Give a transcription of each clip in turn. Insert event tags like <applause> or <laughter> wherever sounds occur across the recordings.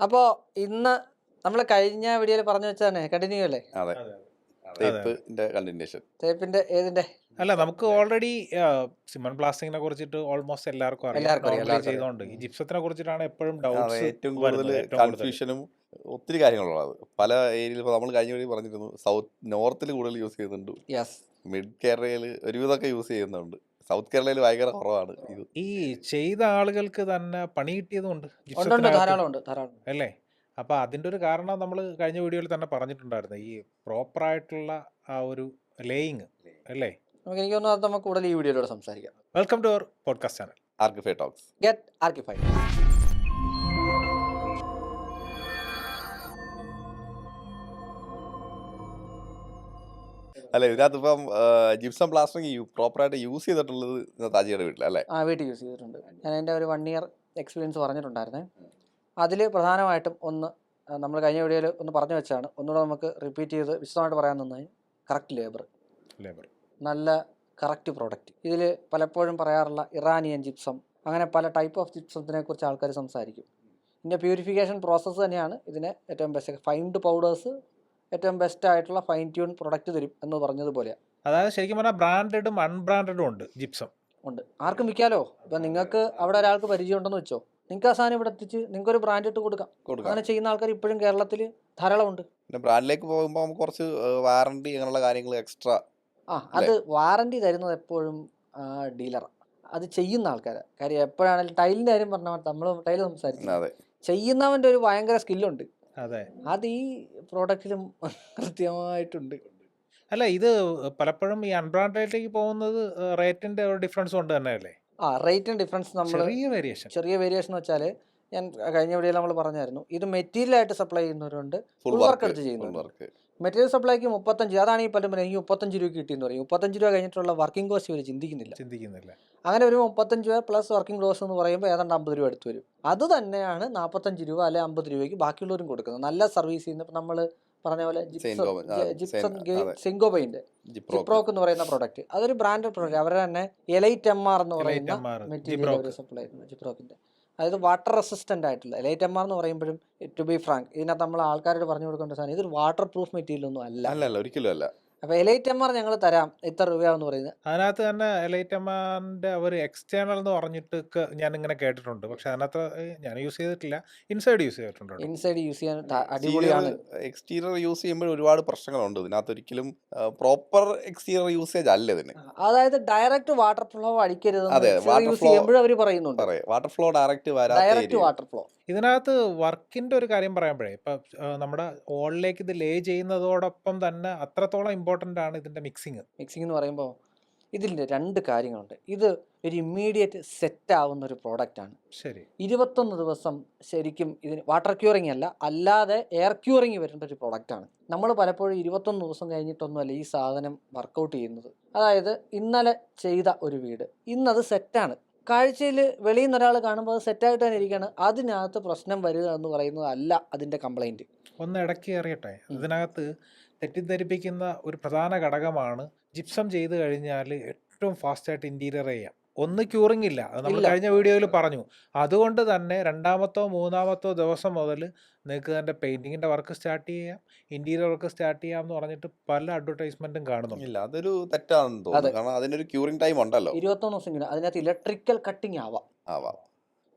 അപ്പോൾ ഇന്ന് നമ്മൾ കഴിഞ്ഞ വീഡിയോയിൽ പറഞ്ഞു വെച്ചാണ് കണ്ടിന്യൂ അല്ലേ അതെ തേപ്പിന്റെ കണ്ടിന്യൂഷൻ തേപ്പിന്റെ ഏതിന്റെ? അല്ല നമുക്ക് ഓൾറെഡി സിമൺ പ്ലാസ്റ്റിങ്ങിനെ കുറിച്ചിട്ട് ഓൾമോസ്റ്റ് എല്ലാവർക്കും അറിയാം. ചെയ്തോണ്ട്. ഈ ജിപ്സത്തിനെ കുറിച്ചിട്ടാണ് എപ്പോഴും ഡൗട്ട്സ് ഏറ്റവും കൂടുതൽ കൺഫ്യൂഷനും ഒത്തിരി കാര്യങ്ങളുള്ളത്. പല ഏരിയയിൽ ഇപ്പോൾ നമ്മൾ കഴിഞ്ഞ വഴി പറഞ്ഞിരുന്നു സൗത്ത് നോർത്തിൽ കൂടുതൽ യൂസ് ചെയ്യുന്നുണ്ട്. യെസ് മിഡ് കേരളയിൽ ഒരുവിധമൊക്കെ യൂസ് ചെയ്യുന്നുണ്ട്. സൗത്ത് കേരളയിൽ ഭയങ്കര കുറവാണ് ഇത് ഈ ചെയ്ത ആളുകൾക്ക് തന്നെ പണി കിട്ടിയതുകൊണ്ട് ഉണ്ട് ഉണ്ട്. ധാരാളം ഉണ്ട് ധാരാളം ഉണ്ട്. അല്ലേ? അപ്പൊ അതിന്റെ ഒരു കാരണം നമ്മൾ കഴിഞ്ഞ വീഡിയോയിൽ തന്നെ പറഞ്ഞിട്ടുണ്ടായിരുന്നു. ഈ പ്രോപ്പർ ആയിട്ടുള്ള ആ ഒരു ലേയിങ് അല്ലേ? നമുക്ക് എനിക്ക് തോന്നുന്നു അത് നമുക്ക് കൂടുതൽ ഈ വീഡിയോയിലൂടെ സംസാരിക്കാം. Welcome to our podcast channel Archify talks get archified അല്ല ഇതിനകത്ത് ഇപ്പം ജിപ്സം പ്ലാസ്റ്ററിങ് പ്രോപ്പറായിട്ട് യൂസ് ചെയ്തിട്ടുള്ളത് താജിയുടെ വീട്ടിൽ അല്ലേ? ആ വീട്ടിൽ യൂസ് ചെയ്തിട്ടുണ്ട്. ഞാൻ എന്റെ ഒരു വൺ ഇയർ എക്സ്പീരിയൻസ് പറഞ്ഞിട്ടുണ്ടായിരുന്നേ. അതിൽ പ്രധാനമായിട്ടും ഒന്ന് നമ്മൾ കഴിഞ്ഞ വീഡിയോയിൽ ഒന്ന് പറഞ്ഞു വെച്ചാണ് ഒന്നുകൂടെ നമുക്ക് റിപ്പീറ്റ് ചെയ്ത് വിശദമായിട്ട് പറയാൻ തന്നെ കറക്റ്റ് ലേബർ ലേബർ നല്ല കറക്റ്റ് പ്രോഡക്റ്റ് ഇതിൽ പലപ്പോഴും പറയാറുള്ള ഇറാനിയൻ ജിപ്സം അങ്ങനെ പല ടൈപ്പ് ഓഫ് ജിപ്സത്തിനെ കുറിച്ച് ആൾക്കാർ സംസാരിക്കും. ഇതിന്റെ പ്യൂരിഫിക്കേഷൻ പ്രോസസ്സ് തന്നെയാണ് ഇതിനെ ഏറ്റവും ബെസ്റ്റ് ഫൈൻഡ് പൗഡേഴ്സ് ഏറ്റവും ബെസ്റ്റ് ആയിട്ടുള്ള ഫൈൻ ട്യൂൺ പ്രൊഡക്റ്റ് തരും എന്ന് പറഞ്ഞതുപോലെ അതായത് ശരിക്കും പറഞ്ഞാൽ ബ്രാൻഡഡും അൺബ്രാൻഡഡും ഉണ്ട് ജിപ്സം ഉണ്ട്. ആർക്കും വിൽക്കാലോ? ഇപ്പം നിങ്ങൾക്ക് അവിടെ ഒരാൾക്ക് പരിചയം ഉണ്ടെന്ന് വെച്ചോ? നിങ്ങൾക്ക് ആ സാധനം ഇവിടെ എത്തിച്ച് നിങ്ങൾക്ക് ഒരു ബ്രാൻഡ് ഇട്ട് കൊടുക്കാം. കൊടുക്കാം. അങ്ങനെ ചെയ്യുന്ന ആൾക്കാർ ഇപ്പോഴും കേരളത്തിൽ ധാരാളമുണ്ട് പിന്നെ ബ്രാൻഡിലേക്ക് പോകുമ്പോൾ നമുക്ക് കുറച്ച് വാറണ്ടി അങ്ങനെയുള്ള കാര്യങ്ങൾ എക്സ്ട്രാ ആ അത് വാറണ്ടി തരുന്നത് എപ്പോഴും ഡീലറാണ് അത് ചെയ്യുന്ന ആൾക്കാരാണ് കാര്യം എപ്പോഴാണെങ്കിലും ടൈലിന്റെ കാര്യം പറഞ്ഞാൽ നമ്മൾ ടൈൽ സംസാരിക്കുന്നത് അതെ. ചെയ്യുന്നവന്റെ ഒരു ഭയങ്കര സ്കില്ലുണ്ട് അതെ. ഈ പ്രോഡക്റ്റിലും കൃത്യമായിട്ടുണ്ട്. അല്ല ഇത് പലപ്പോഴും ഈ അൺബ്രാൻഡഡിലേക്ക് പോകുന്നത് റേറ്റിന്റെ ഒരു ഡിഫറൻസ് കൊണ്ട് തന്നെ അല്ലേ ആ റേറ്റിന് ഡിഫറൻസ് നമ്മൾ ചെറിയ വേരിയേഷൻ ചെറിയ വേരിയേഷൻ എന്ന് വെച്ചാൽ ഞാൻ കഴിഞ്ഞ വീഡിയോയിൽ നമ്മൾ പറഞ്ഞായിരുന്നു. ഇത് മെറ്റീരിയൽ ആയിട്ട് സപ്ലൈ ചെയ്യുന്നവരുണ്ട് ഫുൾ വർക്ക് എടുത്ത് ചെയ്യുന്നുണ്ട്. മെറ്റീരിയൽ സപ്ലൈക്ക് മുപ്പത്തഞ്ച് അതാണ് ഈ പലരും എനിക്ക് മുപ്പത്തഞ്ച് രൂപ കിട്ടിയെന്ന് പറയും. മുപ്പത്തഞ്ച് രൂപ കഴിഞ്ഞിട്ടുള്ള വർക്കിംഗ് കോസ്റ്റ് ഇവർ ചിന്തിക്കുന്നില്ല. ചിന്തിക്കുന്നില്ല. അങ്ങനെ ഒരു മുപ്പത്തഞ്ച് രൂപ പ്ലസ് വർക്കിംഗ് കോസ്റ്റ് എന്ന് പറയുമ്പോൾ ഏതാണ്ട് അമ്പത് രൂപ അടുത്ത് വരും. അത് തന്നെയാണ് നാൽപ്പത്തഞ്ച് രൂപ അല്ലെ അമ്പത് രൂപയ്ക്ക് ബാക്കിയുള്ളവരും കൊടുക്കുന്നത്. നല്ല സർവീസ് ചെയ്യുന്ന ഇപ്പം നമ്മൾ പറഞ്ഞ പോലെ ജിപ്സൺ സിംഗോ ജിപ്രോ ജിപ്രോക്ക് എന്ന് പറയുന്ന പ്രോഡക്റ്റ് അതൊരു ബ്രാൻഡഡ് പ്രോഡക്റ്റ് അവരുടെ തന്നെ എലൈറ്റ് എം ആർ എന്ന് പറയുന്ന മെറ്റീരിയൽ സപ്ലൈ ജിപ്രോക്കിന്റെ അതായത് വാട്ടർ റെസിസ്റ്റന്റ് ആയിട്ടുള്ള ലൈറ്റ് എം ആർ എന്ന് പറയുമ്പോഴും ടു ബി ഫ്രാങ്ക് ഇതിനകത്ത് നമ്മൾ ആൾക്കാരോട് പറഞ്ഞു കൊടുക്കേണ്ട സാധനം ഇതൊരു വാട്ടർ പ്രൂഫ് മെറ്റീരിയൽ ഒന്നും അല്ല. അല്ല ഒരിക്കലും അല്ല. അപ്പോൾ എലൈറ്റ് എം ആർ ഞങ്ങൾ തരാം. ഇത്ര രൂപയാന്ന് പറയുന്നത്. അതിനകത്ത് തന്നെ എലൈറ്റ് എം ആറിന്റെ ഒരു എക്സ്റ്റേണൽ എന്ന് പറഞ്ഞിട്ട് ഞാൻ ഇങ്ങനെ കേട്ടിട്ടുണ്ട്. പക്ഷെ അതിനകത്ത് ഞാൻ യൂസ് ചെയ്തിട്ടില്ല. ഇൻസൈഡ് യൂസ് ചെയ്തിട്ടുണ്ട് ഇൻസൈഡ് യൂസ് ചെയ്യാൻ അടിപൊളിയാണ്. എക്സ്റ്റീരിയർ യൂസ് ചെയ്യുമ്പോൾ ഒരുപാട് പ്രശ്നങ്ങളുണ്ട്. ഇതിനകത്ത് ഒരിക്കലും പ്രോപ്പർ എക്സ്റ്റീരിയർ യൂസേജ് അല്ല ഇതിന്. അതായത് ഡയറക്റ്റ് വാട്ടർ ഫ്ലോ അടിക്കരുത് അതെ, വാട്ടർ ചെയ്യുമ്പോഴും അവർ പറയുന്നുണ്ട്. അതെ water flow direct direct water flow ഇതിനകത്ത് വർക്കിന്റെ ഒരു കാര്യം പറയുമ്പോഴേ ഇപ്പൊ നമ്മുടെ ഓളിലേക്ക് ഇത് ലേ ചെയ്യുന്നതോടൊപ്പം തന്നെ അത്രത്തോളം ഇമ്പോർട്ടന്റ് ആണ് ഇതിന്റെ മിക്സിങ് മിക്സിംഗ് എന്ന് പറയുമ്പോൾ ഇതിന്റെ രണ്ട് കാര്യങ്ങളുണ്ട്. ഇത് ഒരു ഇമ്മീഡിയറ്റ് സെറ്റ് ആവുന്ന ഒരു പ്രോഡക്റ്റ് ആണ്. ശരി. ഇരുപത്തൊന്ന് ദിവസം ശരിക്കും ഇതിന് വാട്ടർ ക്യൂറിങ് അല്ല അല്ലാതെ എയർ ക്യൂറിങ് വരേണ്ട ഒരു പ്രോഡക്റ്റ് ആണ്. നമ്മൾ പലപ്പോഴും ഇരുപത്തൊന്ന് ദിവസം കഴിഞ്ഞിട്ടൊന്നുമല്ല ഈ സാധനം വർക്കൗട്ട് ചെയ്യുന്നത്. അതായത് ഇന്നലെ ചെയ്ത ഒരു വീട്. ഇന്നത് സെറ്റാണ് കാഴ്ചയിൽ വെളിയിൽ നിന്ന് ഒരാൾ കാണുമ്പോൾ അത് സെറ്റായിട്ട് തന്നെ ഇരിക്കുകയാണ്. അതിനകത്ത് പ്രശ്നം വരിക എന്ന് പറയുന്നത് അല്ല അതിന്റെ കംപ്ലൈന്റ് ഒന്ന് ഇടയ്ക്ക് അറിയട്ടെ ഇതിനകത്ത് തെറ്റിദ്ധരിപ്പിക്കുന്ന ഒരു പ്രധാന ഘടകമാണ് ജിപ്സം ചെയ്ത് കഴിഞ്ഞാൽ ഏറ്റവും ഫാസ്റ്റായിട്ട് ഇന്റീരിയർ ഇന്റീരിയർ ചെയ്യാം. ഒന്ന് ക്യൂറിംഗ് ഇല്ല. അത് നമ്മൾ കഴിഞ്ഞ വീഡിയോയിൽ പറഞ്ഞു. അതുകൊണ്ട് തന്നെ രണ്ടാമത്തോ മൂന്നാമത്തോ ദിവസം മുതൽ നിങ്ങൾക്ക് തന്നെ പെയിന്റിങ്ങിന്റെ വർക്ക് സ്റ്റാർട്ട് ചെയ്യാം ഇന്റീരിയർ വർക്ക് സ്റ്റാർട്ട് ചെയ്യാം എന്ന് പറഞ്ഞിട്ട് പല അഡ്വർടൈസ്മെന്റും കാണുന്നു ഇല്ല. അതൊരു തെറ്റാണെന്ന് തോന്നുന്നു. കാരണം അതിനൊരു ക്യൂറിംഗ് ടൈം ഉണ്ടല്ലോ. ഇരുപത്തൊന്ന് ദിവസം കഴിഞ്ഞാൽ അതിനകത്ത് ഇലക്ട്രിക്കൽ കട്ടിങ് ആവാം. ആവാം.